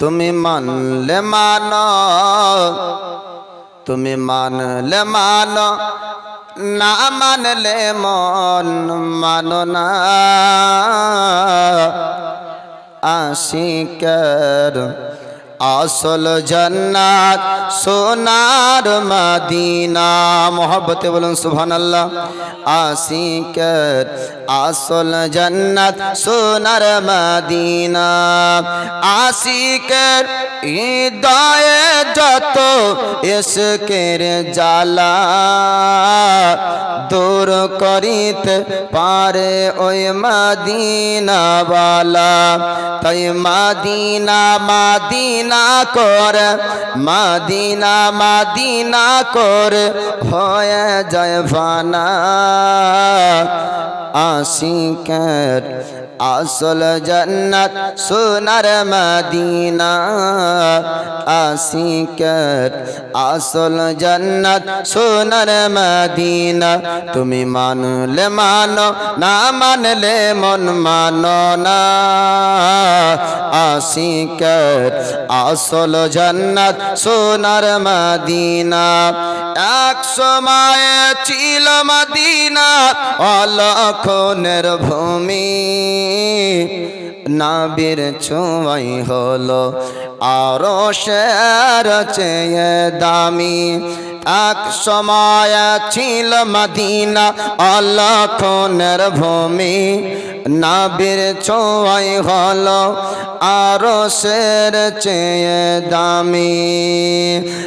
তুমি মানলে মান তুমি মানলে মান না মানলে মন মানো না। আশিকর আসল জান্নাত, সোনার মদিনা। মোহব্বতে বলুন সুবহান আল্লাহ আশিকর আসল জান্নাত, সোনার মদিনা। আশিকর হৃদয়ে যত এসকের জ্বালা দূর করিতে পারে ওই মাদিনাওয়ালা। তাই মাদিনা মাদিনা কর মাদিনা মাদিনা কর হয়ে যায় ফানা। আশিকের আসল জন্নত সোনার মদিনা। আশিকের আসল জন্নত সোনার মদিনা। তুমি মানলে মানো, না মানলে মন মানো না। আশিকের আসল জন্নত সোনার মদিনা। এক সময় ছিল মদিনা। অলক্ষণের ভূমি। নাবির ছোঁয়াই হলো আরও শের চেয়ে দামি। এক সময় ছিল মদিনা অলক্ষণের ভূমি। নাবির ছোঁয়াই হলো আরও শের চেয়ে দামি।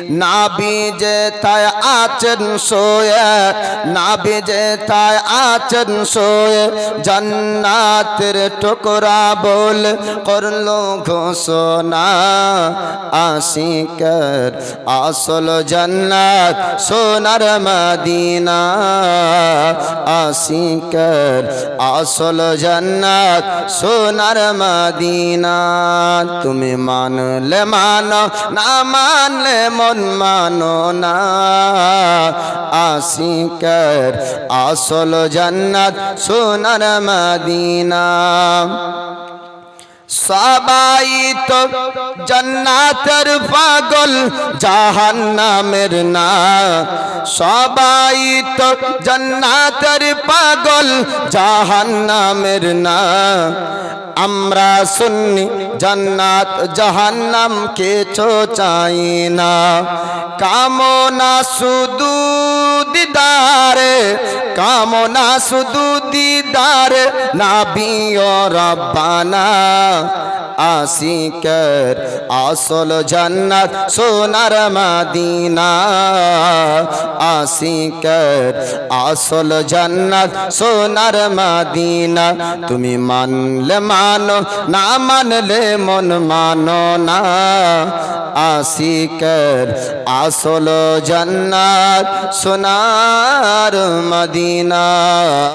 নাবি যে তাই আচন সোয়ে, নাবি যে তাই আচন সোয়ে, জান্নাতের টুকরা বল করল ঘোষণা। আশিকর আসল জান্নাত সোনার মদিনা। আশিকর আসল জান্নাত, সোনার মদিনা। তুমি মানলে মানো না, মানলে মন মানো না। আসিকার আসল জান্নাত, সোনার মদিনা। সবাই তো জান্নাতের পাগল, জাহান্নামের না। সবাই তো জান্নাতের পাগল, জাহান্নামের না। আমরা শুননি জান্নাত, জাহান্নাম কিছু চাই না। কামনা শুধু দিদারে কামনা শুধু দিদারে নাবিয় রব্বানা। আশিকর আসল জান্নাত সোনার মদিনা। আশিকর আসল জান্নাত সোনার মাদিনা। তুমি মানলে মানো, না মানলে মন মানো না। আশিকর আসল জান্নাত সোনার মদিনা। علينا